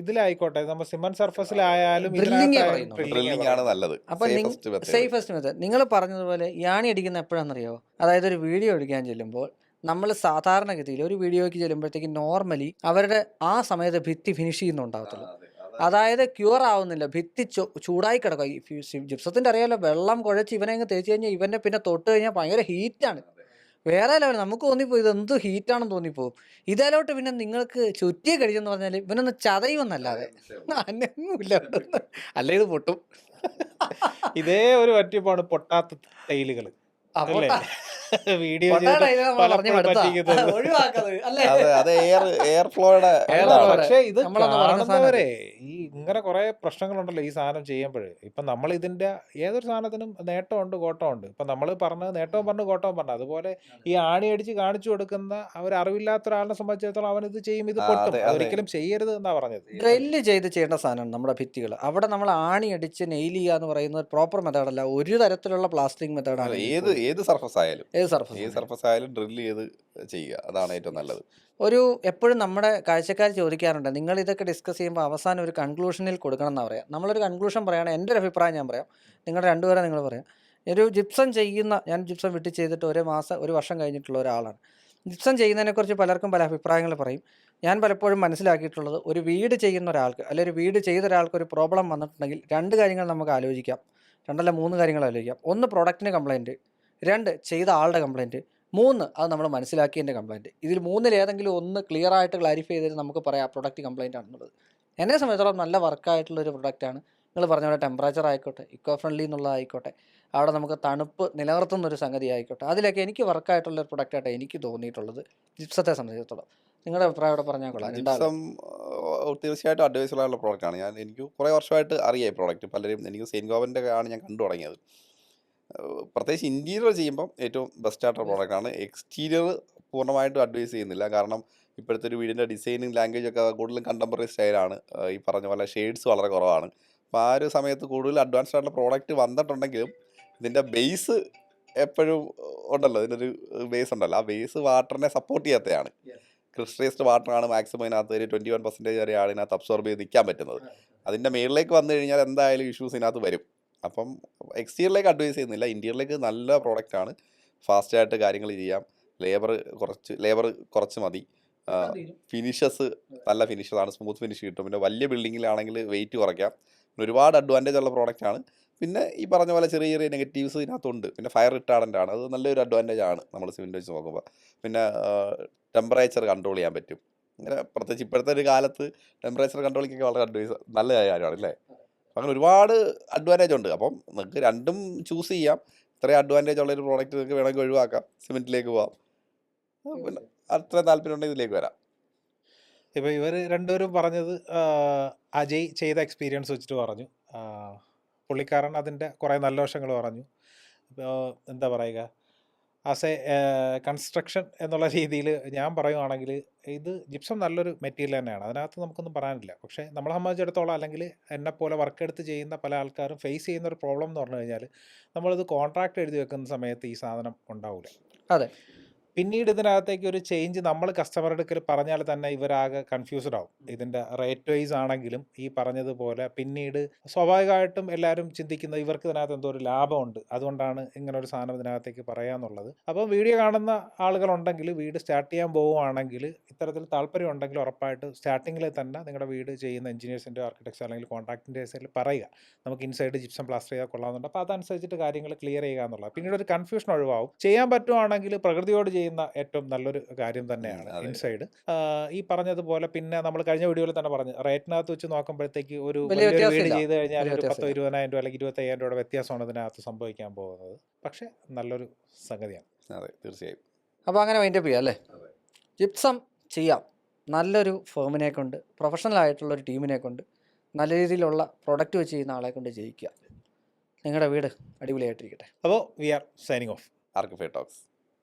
ഇതിലായിക്കോട്ടെ. നമ്മൾ സിമന്റ് സർഫസിലായാലും ആണ് നല്ലത്. അപ്പൊ സേഫസ്റ്റ് മെത്തേഡ് സേഫസ്റ്റ് മെത്തേഡ് നിങ്ങൾ പറഞ്ഞതുപോലെ ഈ ആണി അടിക്കുന്ന എപ്പോഴാണെന്നറിയോ? അതായത് ഒരു വീഡിയോ എടുക്കാൻ ചെല്ലുമ്പോൾ നമ്മൾ സാധാരണഗതിയിൽ ഒരു വീഡിയോയ്ക്ക് ചെല്ലുമ്പോഴത്തേക്ക് നോർമലി അവരുടെ ആ സമയത്ത് ഭിത്തി ഫിനിഷ് ചെയ്യുന്നുണ്ടാവത്തുള്ളൂ. അതായത് ക്യൂർ ആവുന്നില്ല. ഭിത്തി ചൂടായി കിടക്കുക ഈ ജിപ്സത്തിന്റെ ജിപ്സത്തിന്റെ അറിയാലോ വെള്ളം കുഴച്ച് ഇവനെ അങ്ങ് തേച്ച് കഴിഞ്ഞാൽ ഇവന്റെ പിന്നെ തൊട്ട് കഴിഞ്ഞാൽ ഭയങ്കര ഹീറ്റാണ് വേറെ ലെവൽ നമുക്ക് തോന്നിപ്പോയി ഇത് എന്ത് ഹീറ്റാണെന്ന് തോന്നിപ്പോവും. ഇതേലോട്ട് പിന്നെ നിങ്ങൾക്ക് ചുറ്റിയെ കഴിച്ചെന്ന് പറഞ്ഞാൽ ഇവനൊന്ന് ചതയുമെന്നല്ലാതെ. അന്നൊന്നുമില്ല അല്ലേ ഇത് പൊട്ടും? ഇതേ ഒരു പറ്റിപ്പാണ് പൊട്ടാത്ത തൈലുകൾ അല്ലേ. വീഡിയോ പറഞ്ഞ് <laughs> അതെ എയർ എയർ ഫ്ലോയുടെ പക്ഷേ ഇത് പറഞ്ഞ കാണുന്നവരെ ഈ ഇങ്ങനെ കുറെ പ്രശ്നങ്ങളുണ്ടല്ലോ ഈ സാധനം ചെയ്യുമ്പോൾ ഇപ്പൊ നമ്മൾ ഇതിന്റെ ഏതൊരു സാധനത്തിനും നേട്ടമുണ്ട് കോട്ടമുണ്ട്. ഇപ്പൊ നമ്മൾ പറഞ്ഞത് നേട്ടവും പറഞ്ഞു കോട്ടവും പറഞ്ഞു. അതുപോലെ ഈ ആണി അടിച്ച് കാണിച്ചു കൊടുക്കുന്ന അവർ അറിവില്ലാത്ത ഒരാളിനെ സംബന്ധിച്ചിടത്തോളം അവൻ ഇത് ചെയ്യും ഇത് പൊട്ടും. ഒരിക്കലും ചെയ്യരുത് എന്നാ പറഞ്ഞത്. ഡ്രില്ല് ചെയ്ത് ചെയ്യേണ്ട സാധനമാണ് നമ്മുടെ ഭിത്തികൾ. അവിടെ നമ്മൾ ആണി അടിച്ച് നെയിൽ ചെയ്യുക എന്ന് പറയുന്ന ഒരു പ്രോപ്പർ മെത്തേഡല്ല ഒരു തരത്തിലുള്ള പ്ലാസ്റ്റിക് മെത്തേഡാണ് ഏത് ഏത് സർഫസ് ആയാലും. ഏത് ഏത് സർഫസ് സർഫസ് ആയാലും ഡ്രിൽ ചെയ്ത് ചെയ്യുക. അതാണ് ഏറ്റവും നല്ലത്. ഒരു എപ്പോഴും നമ്മുടെ കാഴ്ചക്കാർ ചോദിക്കാറുണ്ട് നിങ്ങൾ ഇതൊക്കെ ഡിസ്കസ് ചെയ്യുമ്പോൾ അവസാനം ഒരു കൺക്ലൂഷനിൽ കൊടുക്കണം എന്നാണ് പറയാം? നമ്മളൊരു കൺക്ലൂഷൻ പറയുകയാണെങ്കിൽ എന്റെ ഒരു അഭിപ്രായം ഞാൻ പറയാം. നിങ്ങളുടെ രണ്ടുപേരെ നിങ്ങൾ പറയാം. ഒരു ജിപ്സം ചെയ്യുന്ന ഞാൻ ജിപ്സം വിട്ട് ചെയ്തിട്ട് ഒരു മാസം ഒരു വർഷം കഴിഞ്ഞിട്ടുള്ള ഒരാളാണ്. ജിപ്സം ചെയ്യുന്നതിനെക്കുറിച്ച് പലർക്കും പല അഭിപ്രായങ്ങൾ പറയും. ഞാൻ പലപ്പോഴും മനസ്സിലാക്കിയിട്ടുള്ളത് ഒരു വീട് ചെയ്യുന്ന ഒരാൾക്ക് അല്ലെങ്കിൽ ഒരു വീട് ചെയ്ത ഒരാൾക്ക് ഒരു പ്രോബ്ലം വന്നിട്ടുണ്ടെങ്കിൽ രണ്ട് കാര്യങ്ങൾ നമുക്ക് ആലോചിക്കാം. രണ്ടല്ല മൂന്ന് കാര്യങ്ങൾ ആലോചിക്കാം. ഒന്ന് പ്രൊഡക്റ്റിന് കംപ്ലൈന്റ് രണ്ട് ചെയ്ത ആളുടെ കംപ്ലയിന്റ് മൂന്ന് അത് നമ്മൾ മനസ്സിലാക്കിയതിന്റെ കംപ്ലയിന്റ് ഇതിൽ മൂന്നിൽ ഏതെങ്കിലും ഒന്ന് ക്ലിയർ ആയിട്ട് ക്ലാരിഫൈ ചെയ്തിട്ട് നമുക്ക് പറയാം പ്രൊഡക്റ്റ് കംപ്ലയിന്റ് ആണെന്നുള്ളത്. എന്നെ സംബന്ധിച്ചിടത്തോളം നല്ല വർക്കായിട്ടുള്ളൊരു പ്രൊഡക്റ്റാണ് നിങ്ങൾ പറഞ്ഞ പോലെ ടെമ്പറേച്ചർ ആയിക്കോട്ടെ ഇക്കോ ഫ്രണ്ട്ലി എന്നുള്ളതായിക്കോട്ടെ അവിടെ നമുക്ക് തണുപ്പ് നിലനിർത്തുന്ന ഒരു സംഗതി ആയിക്കോട്ടെ അതിലൊക്കെ എനിക്ക് വർക്കായിട്ടുള്ള ഒരു പ്രൊഡക്റ്റായിട്ട് എനിക്ക് തോന്നിയിട്ടുള്ളത്. ജിപ്സത്തെ സംബന്ധിച്ചിടത്തോളം. നിങ്ങളുടെ അഭിപ്രായം ഇവിടെ പറഞ്ഞാൽ കൊള്ളാം. ജിപ്സം തീർച്ചയായിട്ടും അഡ്വൈസബിൾ ആയിട്ടുള്ള പ്രോഡക്റ്റ് ആണ്. ഞാൻ എനിക്ക് കുറേ വർഷമായിട്ട് അറിയാം ഈ പ്രോഡക്റ്റ് പലരും എനിക്ക് സെയിൻ ഗോവന്റെ ആണ് ഞാൻ കണ്ടു തുടങ്ങിയത്. പ്രത്യേകിച്ച് ഇന്റീരിയർ ചെയ്യുമ്പം ഏറ്റവും ബെസ്റ്റ് ആയിട്ടുള്ള പ്രോഡക്റ്റ് ആണ് എക്സ്റ്റീരിയർ പൂർണമായിട്ടും അഡ്വൈസ് ചെയ്യുന്നില്ല. കാരണം ഇപ്പോഴത്തെ ഒരു വീടിന്റെ ഡിസൈനിങ് ലാംഗ്വേജ് ഒക്കെ കൂടുതലും കണ്ടംപററി സ്റ്റൈലാണ് ഈ പറഞ്ഞ പോലെ ഷെയ്ഡ്സ് വളരെ കുറവാണ്. അപ്പോൾ ആ ഒരു സമയത്ത് കൂടുതൽ അഡ്വാൻസ്ഡ് ആയിട്ടുള്ള പ്രോഡക്റ്റ് വന്നിട്ടുണ്ടെങ്കിലും ഇതിന്റെ ബേസ് എപ്പോഴും ഉണ്ടല്ലോ. ഇതിനൊരു ബേസ് ഉണ്ടല്ലോ. ആ ബേസ് വാട്ടറിനെ സപ്പോർട്ട് ചെയ്യാത്തതാണ് ക്രിസ്റ്റൈസ്ഡ് വാട്ടറാണ് മാക്സിമം ഇതിനകത്ത് ഒരു ട്വന്റി വൺ പെർസെന്റേജ് വരെയാണ് ഇതിനകത്ത് അബ്സോർബ് ചെയ്ത് നിൽക്കാൻ പറ്റുന്നത്. അതിന്റെ മേളിലേക്ക് വന്നു കഴിഞ്ഞാൽ എന്തായാലും ഇഷ്യൂസ് ഇതിനകത്ത് വരും. അപ്പം എക്സ്റ്റീരിയറിലേക്ക് അഡ്വൈസ് ചെയ്യുന്നില്ല. ഇന്റീരിയറിലേക്ക് നല്ല പ്രോഡക്റ്റാണ് ഫാസ്റ്റായിട്ട് കാര്യങ്ങൾ ചെയ്യാം. ലേബർ കുറച്ച് ലേബർ കുറച്ച് മതി. ഫിനിഷസ് നല്ല ഫിനിഷസാണ് സ്മൂത്ത് ഫിനിഷ് കിട്ടും. പിന്നെ വലിയ ബിൽഡിങ്ങിലാണെങ്കിൽ വെയിറ്റ് കുറയ്ക്കാം. പിന്നെ ഒരുപാട് അഡ്വാന്റേജ് ഉള്ള പ്രോഡക്റ്റാണ് പിന്നെ ഈ പറഞ്ഞ പോലെ ചെറിയ ചെറിയ നെഗറ്റീവ്സ് ഇതിനകത്തുണ്ട്. പിന്നെ ഫയർ റിട്ടാർഡന്റ് ആണ്. അത് നല്ലൊരു അഡ്വാന്റേജ് ആണ് നമ്മൾ സിമെന്റ് വെച്ച് നോക്കുമ്പോൾ പിന്നെ ടെമ്പറേച്ചർ കൺട്രോൾ ചെയ്യാൻ പറ്റും. അങ്ങനെ പ്രത്യേകിച്ച് ഇപ്പോഴത്തെ ഒരു കാലത്ത് ടെമ്പറേച്ചർ കൺട്രോളിങ്ങൊക്കെ വളരെ അഡ്വൈസ് നല്ല കാര്യമാണ് അല്ലേ? അങ്ങനെ ഒരുപാട് അഡ്വാന്റേജ് ഉണ്ട്. അപ്പം നിങ്ങൾക്ക് രണ്ടും ചൂസ് ചെയ്യാം. ഇത്രയും അഡ്വാന്റേജ് ഉള്ള ഒരു പ്രോഡക്റ്റ് നിങ്ങൾക്ക് വേണമെങ്കിൽ ഒഴിവാക്കാം. സിമെന്റിലേക്ക് പോവാം. പിന്നെ അത്ര താല്പര്യം ഉണ്ടെങ്കിൽ ഇതിലേക്ക് വരാം. ഇപ്പോൾ ഇവർ രണ്ടുപേരും പറഞ്ഞത് അജയ് ചെയ്ത എക്സ്പീരിയൻസ് വെച്ചിട്ട് പറഞ്ഞു. പുള്ളിക്കാരൻ അതിന്റെ കുറേ നല്ല വശങ്ങൾ പറഞ്ഞു. ഇപ്പോൾ എന്താ പറയുക? ആസ് എ കൺസ്ട്രക്ഷൻ എന്നുള്ള രീതിയിൽ ഞാൻ പറയുവാണെങ്കിൽ ഇത് ജിപ്സം നല്ലൊരു മെറ്റീരിയൽ തന്നെയാണ്. അതിനകത്ത് നമുക്കൊന്നും പറയാനില്ല. പക്ഷേ നമ്മളെ സംബന്ധിച്ചിടത്തോളം അല്ലെങ്കിൽ എന്നെ പോലെ വർക്ക് എടുത്ത് ചെയ്യുന്ന പല ആൾക്കാരും ഫേസ് ചെയ്യുന്ന ഒരു പ്രോബ്ലം എന്ന് പറഞ്ഞു കഴിഞ്ഞാൽ നമ്മളിത് കോൺട്രാക്ട് എഴുതി വെക്കുന്ന സമയത്ത് ഈ സാധനം ഉണ്ടാവില്ല അതെ. പിന്നീട് ഇതിനകത്തേക്ക് ഒരു ചേഞ്ച് നമ്മൾ കസ്റ്റമർ അടുക്കൽ പറഞ്ഞാൽ തന്നെ ഇവരാകെ കൺഫ്യൂസ്ഡ് ആവും. ഇതിന്റെ റേറ്റ് വൈസ് ആണെങ്കിലും ഈ പറഞ്ഞതുപോലെ പിന്നീട് സ്വാഭാവികമായിട്ടും എല്ലാവരും ചിന്തിക്കുന്ന ഇവർക്ക് ഇതിനകത്ത് എന്തോ ഒരു ലാഭമുണ്ട്. അതുകൊണ്ടാണ് ഇങ്ങനെ ഒരു സാധനം ഇതിനകത്തേക്ക് പറയാന്നുള്ളത്. അപ്പം വീഡിയോ കാണുന്ന ആളുകളുണ്ടെങ്കിൽ വീട് സ്റ്റാർട്ട് ചെയ്യാൻ പോവുകയാണെങ്കിൽ ഇത്തരത്തിൽ താല്പര്യം ഉണ്ടെങ്കിൽ ഉറപ്പായിട്ട് സ്റ്റാർട്ടിങ്ങിൽ തന്നെ നിങ്ങളുടെ വീട് ചെയ്യുന്ന എഞ്ചിനീയേഴ്സിന്റെ ആർക്കിടെക്ചർ അല്ലെങ്കിൽ കോൺട്രാക്ടിന്റെ സൈഡിൽ പറയുക. നമുക്ക് ഇൻസൈഡ് ജിപ്സം പ്ലാസ്റ്റർ ചെയ്താൽ കൊള്ളാമെന്നുണ്ട് അപ്പോൾ അതനുസരിച്ചിട്ട് കാര്യങ്ങൾ ക്ലിയർ ചെയ്യുക എന്നുള്ളത്. പിന്നീട് ഒരു കൺഫ്യൂഷൻ ഒഴിവാകും ചെയ്യാൻ പറ്റുവാണെങ്കിൽ പ്രകൃതിയോട് ചെയ്യുന്ന ഏറ്റവും നല്ലൊരു കാര്യം തന്നെയാണ് ഇൻസൈഡ്. ഈ പറഞ്ഞതുപോലെ പിന്നെ നമ്മൾ കഴിഞ്ഞ വീഡിയോയിൽ തന്നെ പറഞ്ഞു റേറ്റിനകത്ത് വെച്ച് നോക്കുമ്പോഴത്തേക്ക് ഒരു വലിയൊരു വീട്. ചെയ്ത് കഴിഞ്ഞാൽ ഒരു പത്തോ. ഇരുപതിനായിരം രൂപ അല്ലെങ്കിൽ ഇരുപത്തയ്യായിരം രൂപയുടെ വ്യത്യാസമാണ് ഇതിനകത്ത് സംഭവിക്കാൻ പോകുന്നത്. പക്ഷെ നല്ലൊരു സംഗതിയാണ്. അതെ തീർച്ചയായും. അപ്പോൾ അങ്ങനെ മൈൻഡപ്പ് ചെയ്യാം അല്ലേ? ജിപ്സം ചെയ്യാം. നല്ലൊരു ഫേമിനെ കൊണ്ട് പ്രൊഫഷണൽ ആയിട്ടുള്ള ഒരു ടീമിനെ കൊണ്ട് നല്ല രീതിയിലുള്ള പ്രൊഡക്റ്റ് വെച്ച് ചെയ്യുന്ന ആളെ കൊണ്ട് ജയിക്കുക. നിങ്ങളുടെ വീട് അടിപൊളിയായിട്ടിരിക്കട്ടെ. അപ്പോൾ we are signing off Archify talks